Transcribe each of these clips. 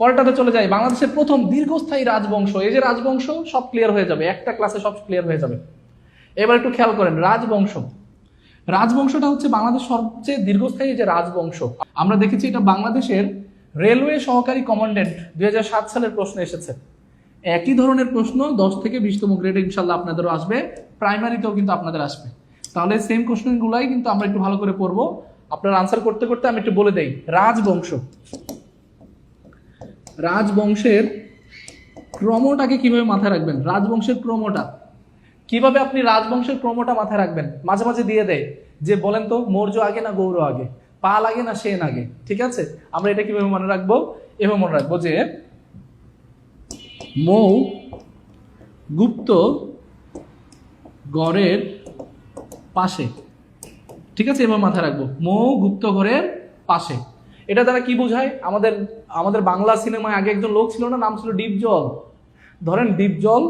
পরেরটাতে চলে যাই, বাংলাদেশের প্রথম দীর্ঘস্থায়ী রাজবংশ। এই যে রাজবংশ, সব ক্লিয়ার হয়ে যাবে, একটা ক্লাসে সব ক্লিয়ার হয়ে যাবে। এবার একটু খেয়াল করেন, রাজবংশ। রাজবংশটা হচ্ছে বাংলাদেশ সবচেয়ে দীর্ঘস্থায়ী যে রাজবংশ। আমরা দেখেছি এটা বাংলাদেশের রেলওয়ে সহকারী কমান্ডেন্ট দুই হাজার সাত সালের প্রশ্ন এসেছে। একই ধরনের প্রশ্ন, দশ থেকে বিশতম গ্রেডে ইনশাল্লাহ আপনাদেরও আসবে প্রাইমারিতেও কিন্তু আপনাদের আসবে। তাহলে সেম কোশ্চেনগুলাই কিন্তু আমরা একটু ভালো করে পড়ব। আপনার আনসার করতে করতে আমি একটু বলে দেই, রাজবংশ। রাজবংশের ক্রমটাকে কীভাবে মাথায় রাখবেন? রাজবংশের ক্রমটা। কীভাবে আপনি রাজবংশের ক্রমটা মাথায় রাখবেন? মাঝে মাঝে দিয়ে দেয়। যে বলেন তো, মৌর্য আগে না গৌর আগে? পাল আগে না সেন আগে? ঠিক আছে? আমরা এটা কীভাবে মনে রাখব? এভাবে মনে রাখব যে মৌ গুপ্ত গড়ের পাশে। ঠিক আছে? এবার মাথায় রাখব। মৌ গুপ্ত ঘরের পাশে। এটা দ্বারা কি বোঝায়? আমাদের আমাদের বাংলা সিনেমায় আগে একজন লোক ছিল না, নাম ছিল ডিপ জল। ধরেন ডিপ জল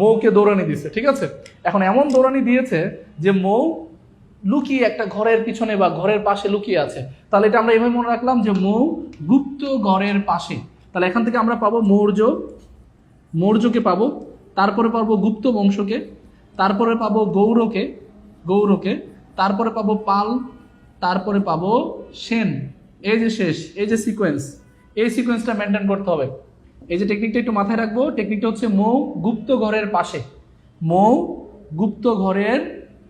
মৌকে দৌড়ানি দিয়েছে ঠিক আছে? এখন এমন দৌড়ানি দিয়েছে যে মৌ লুকিয়ে একটা ঘরের পিছনে বা ঘরের পাশে লুকিয়ে আছে। তাহলে এটা আমরা এভাবে মনে রাখলাম যে মৌ গুপ্ত ঘরের পাশে। তাহলে এখান থেকে আমরা পাবো মৌর্য, মৌর্যকে পাবো, তারপরে পাবো গুপ্ত বংশকে, তারপরে পাবো গৌরকে গৌরকে, তারপরে পাবো পাল, তারপরে পাবো সেন। এই যে শেষ, এই যে সিকোয়েন্স এই সিকোয়েন্সটা মেনটেন করতে হবে। এই যে টেকনিকটা একটু মাথায় রাখব টেকনিকটা হচ্ছে মৌ গুপ্ত ঘরের পাশে। মৌ গুপ্ত ঘরের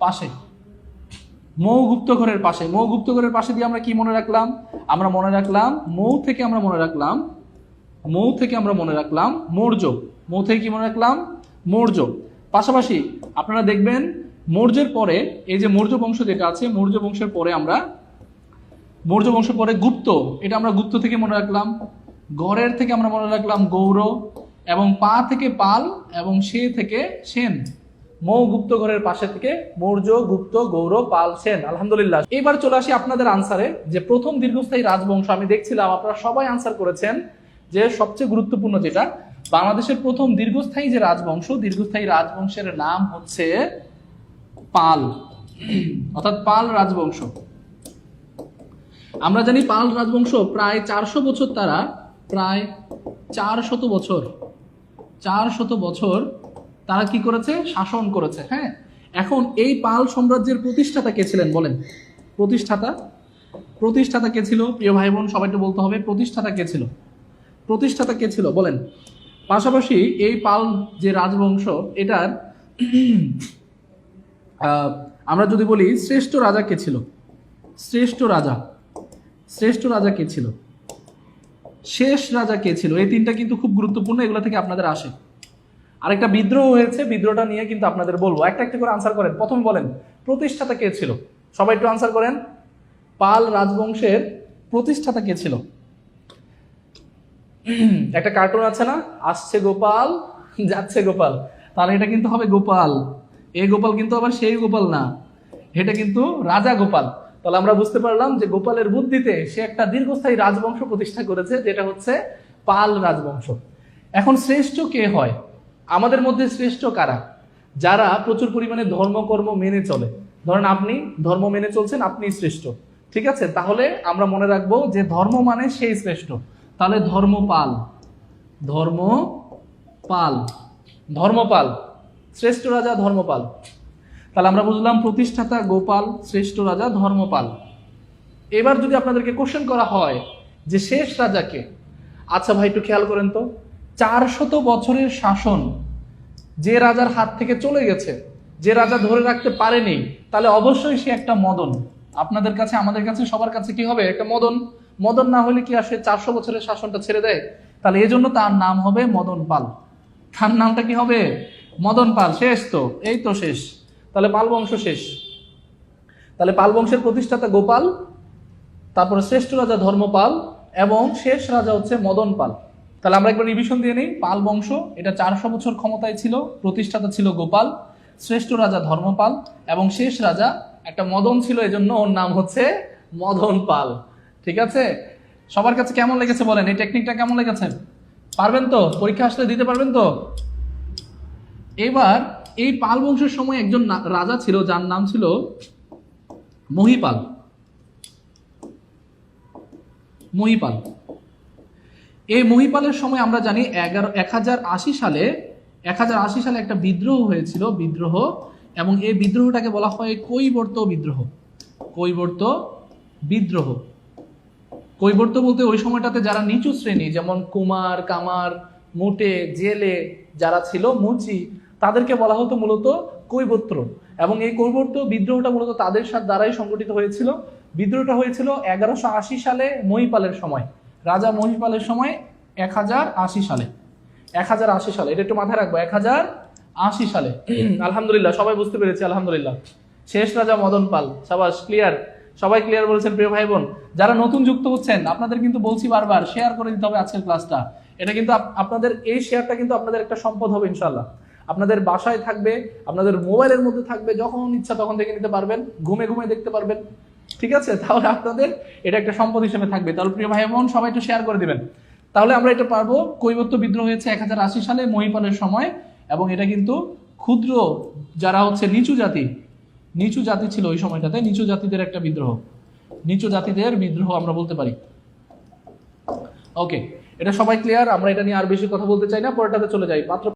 পাশে। মৌ গুপ্ত ঘরের পাশে। মৌ গুপ্ত ঘরের পাশে দিয়ে আমরা কি মনে রাখলাম? আমরা মনে রাখলাম মৌ থেকে আমরা মনে রাখলাম, মৌ থেকে আমরা মনে রাখলাম মৌর্য। মৌ থেকে কি মনে রাখলাম? মৌর্য। পাশাপাশি আপনারা দেখবেন মৌর্যের পরে, এই যে মৌর্য বংশ যেটা আছে, মৌর্য বংশের পরে আমরা মৌর্য বংশের পরে গুপ্ত, এটা আমরা গুপ্ত থেকে মনে রাখলাম, গড়ের থেকে আমরা মনে রাখলাম গৌর এবং পা থেকে পাল, এবং সে থেকে সেন। মৌ গুপ্ত ঘরের পাশে থেকে মৌর্য, গুপ্ত গৌর পাল, সেন, আলহামদুলিল্লাহ। এবার চলে আসি আপনাদের আনসারে যে প্রথম দীর্ঘস্থায়ী রাজবংশ, আমি দেখছিলাম, আপনারা সবাই আনসার করেছেন, যে সবচেয়ে গুরুত্বপূর্ণ যেটা, বাংলাদেশের প্রথম দীর্ঘস্থায়ী যে রাজবংশ, দীর্ঘস্থায়ী রাজবংশের নাম হচ্ছে পাল। অর্থাৎ পাল রাজবংশ। আমরা জানি পাল রাজবংশ প্রায় চারশো বছর তারা, প্রায় চার শত বছর চার শত বছর তারা কি করেছে? শাসন করেছে হ্যাঁ? এখন এই পাল সাম্রাজ্যের প্রতিষ্ঠাতা কে ছিলেন বলেন? প্রতিষ্ঠাতা? প্রতিষ্ঠাতা কে ছিল? প্রিয় ভাই বোন সবাইকে বলতে হবে, প্রতিষ্ঠাতা কে ছিল? প্রতিষ্ঠাতা কে ছিল? বলেন। পাশাপাশি এই পাল যে রাজবংশ, এটার আমরা যদি বলি শ্রেষ্ঠ রাজা কে ছিল? শ্রেষ্ঠ রাজা। শ্রেষ্ঠ রাজা কে ছিল? শেষ রাজা কে ছিল? এই তিনটা কিন্তু খুব গুরুত্বপূর্ণ, এগুলো থেকে আপনাদের আসে। আরেকটা বিদ্রোহ হয়েছে, বিদ্রোহটা নিয়ে কিন্তু আপনাদের বলব। একটা একটা করে আনসার করেন। প্রথম বলেন, প্রতিষ্ঠাতা কে ছিল? সবাই একটু আনসার করেন। পাল রাজবংশের প্রতিষ্ঠাতা কে ছিল? একটা কার্টুন আছে না? আসছে গোপাল, যাচ্ছে গোপাল। তাহলে এটা কিন্তু হবে গোপাল। এই গোপাল কিন্তু আবার সেই গোপাল না। এটা কিন্তু রাজা গোপাল। তাহলে আমরা বুঝতে পারলাম যে গোপালের বুদ্ধিতে সে একটা দীর্ঘস্থায়ী রাজবংশ প্রতিষ্ঠা করেছে, যেটা হচ্ছে পাল রাজবংশ। এখন শ্রেষ্ঠ কে হয়? আমাদের মধ্যে শ্রেষ্ঠ কারা? যারা প্রচুর পরিমাণে ধর্মকর্ম মেনে চলে। ধরেন আপনি ধর্ম মেনে চলছেন আপনি শ্রেষ্ঠ। ঠিক আছে? তাহলে আমরা মনে রাখব যে ধর্ম মানে সেই শ্রেষ্ঠ। তাহলে ধর্মপাল। ধর্মপাল। ধর্মপাল। শ্রেষ্ঠ রাজা ধর্মপাল। তাহলে আমরা বুঝলাম প্রতিষ্ঠাতা গোপাল শ্রেষ্ঠ রাজা ধর্মপাল। এবার যদি আপনাদেরকে কোশ্চেন করা হয় যে শেষ রাজাকে আচ্ছা ভাই একটু খেয়াল করেন তো, চারশত বছরের শাসন যে রাজার হাত থেকে চলে গেছে, যে রাজা ধরে রাখতে পারেনি, তাহলে অবশ্যই সে একটা মদন। আপনাদের কাছে, আমাদের কাছে, সবার কাছে কি হবে? একটা মদন। মদন না হলে কি আসে চারশো বছরের শাসনটা ছেড়ে দেয়? তাহলে এই জন্য তার নাম হবে মদন পাল তার নামটা কি হবে? মদন পাল শেষ তো? এই তো শেষ। তাহলে পাল বংশ শেষ। তাহলে পাল বংশের প্রতিষ্ঠাতা গোপাল, তারপরে শ্রেষ্ঠ রাজা ধর্মপাল, এবং শেষ রাজা হচ্ছে মদন পাল তাহলে আমরা একবার রিভিশন দিয়ে নিই পাল বংশ এটা চারশো বছর ক্ষমতায় ছিল, প্রতিষ্ঠাতা ছিল গোপাল, শ্রেষ্ঠ রাজা ধর্মপাল, এবং শেষ রাজা একটা মদন ছিল, এজন্য ওর নাম হচ্ছে মদন পাল ঠিক আছে? সবার কাছে কেমন লেগেছে বলেন? এই টেকনিকটা কেমন লেগেছে? পারবেন তো? পরীক্ষা আসলে দিতে পারবেন তো? এবার এই পাল বংশের সময় একজন রাজা ছিল, যার নাম ছিল মহিপাল। মহিপাল। এই মহিপালের সময় আমরা জানি এগারো এক হাজার আশি সালে এক হাজার আশি সালে একটা বিদ্রোহ হয়েছিল, বিদ্রোহ, এবং এই বিদ্রোহটাকে বলা হয় কৈবর্ত বিদ্রোহ। কৈবর্ত বিদ্রোহ। কৈবর্ত বলতে ওই সময়টাতে যারা নিচু শ্রেণি, যেমন কুমার, কামার, মুটে, জেলে, যারা ছিল মুচি তাদেরকে বলা হতো মূলত কৈবর্ত এবং এই কৈবর্ত বিদ্রোহটা মূলত তাদের সাথে দ্বারাই সংগঠিত হয়েছিল। বিদ্রোহটা হয়েছিল এগারোশো আশি সালে মহিপালের সময়। রাজা মহিপালের সময় এক হাজার আশি সালে। এক হাজার আশি সালে এটা একটু মাথায় রাখব এক হাজার আশি সালে। আলহামদুলিল্লাহ সবাই বুঝতে পেরেছি আলহামদুলিল্লাহ। শেষ রাজা মদন পাল সাবাস ক্লিয়ার? সবাই ক্লিয়ার বলেছেন প্রিয় ভাই বোন যারা নতুন যুক্ত হচ্ছেন আপনাদের কিন্তু বলছি বারবার শেয়ার করে দিতে হবে আজকের ক্লাসটা এটা কিন্তু আপনাদের এই শেয়ারটা কিন্তু আপনাদের একটা সম্পদ হবে ইনশাল্লাহ আপনাদের বাসায় থাকবে, আপনাদের মোবাইলের মধ্যে থাকবে, যখন ইচ্ছা তখন দেখে নিতে পারবেন, ঘুমে ঘুমে দেখতে পারবেন। ঠিক আছে? তাহলে আপনাদের এটা একটা সম্পদ হিসেবে থাকবে। তাহলে প্রিয় ভাই বোন, সবাই একটু শেয়ার করে দিবেন। তাহলে আমরা এটা পারব। কৈবত্য বিদ্রোহ হয়েছে এক সালে, মহিপালের সময়, এবং এটা কিন্তু ক্ষুদ্র, যারা হচ্ছে নিচু জাতি নিচু জাতি ছিল ওই সময়টাতে, নিচু জাতিদের একটা বিদ্রোহ। নিচু জাতিদের বিদ্রোহ আমরা বলতে পারি। ওকে এটা সবাই ক্লিয়ার আমরা এটা নিয়ে আর বেশি কথা বলতে চাই না, পরেরটাতে চলে যাই। মাত্র